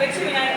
Como é né?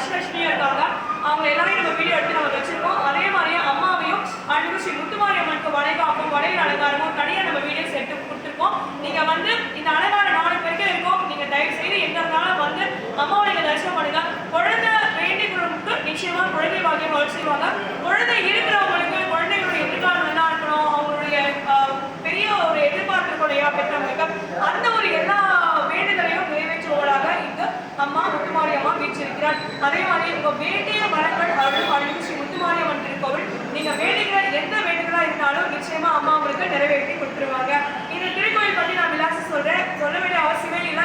தஷ்லட்சுமியும் இருக்காங்க. அவங்க எல்லாரையும் நம்ம வீடியோ எடுத்து நம்ம வச்சிருக்கோம். அதே மாதிரியே அம்மாவையும் அன்பு ஸ்ரீ முத்துமாரியம்மனுக்கு வளைகாப்பும் வளையல் அலங்காரமும் தனியாக நம்ம வீடியோ எடுத்து கொடுத்துருக்கோம். நீங்க வந்து இந்த அலங்காரம் அதே மாதிரி உங்க வேண்டிய மரங்கள் அருள் அருள் ஸ்ரீ முத்துமாரியம்மன் நீங்கள் நீங்க வேண்டுகிற எந்த வேண்டுகளா இருந்தாலும் நிச்சயமாக அம்மா உங்களுக்கு நிறைவேற்றி கொடுத்துருவாங்க. இந்த திருக்கோயில் பற்றி நான் விலாசம் சொல்கிறேன் சொல்ல வேண்டிய அவசியமே இல்லை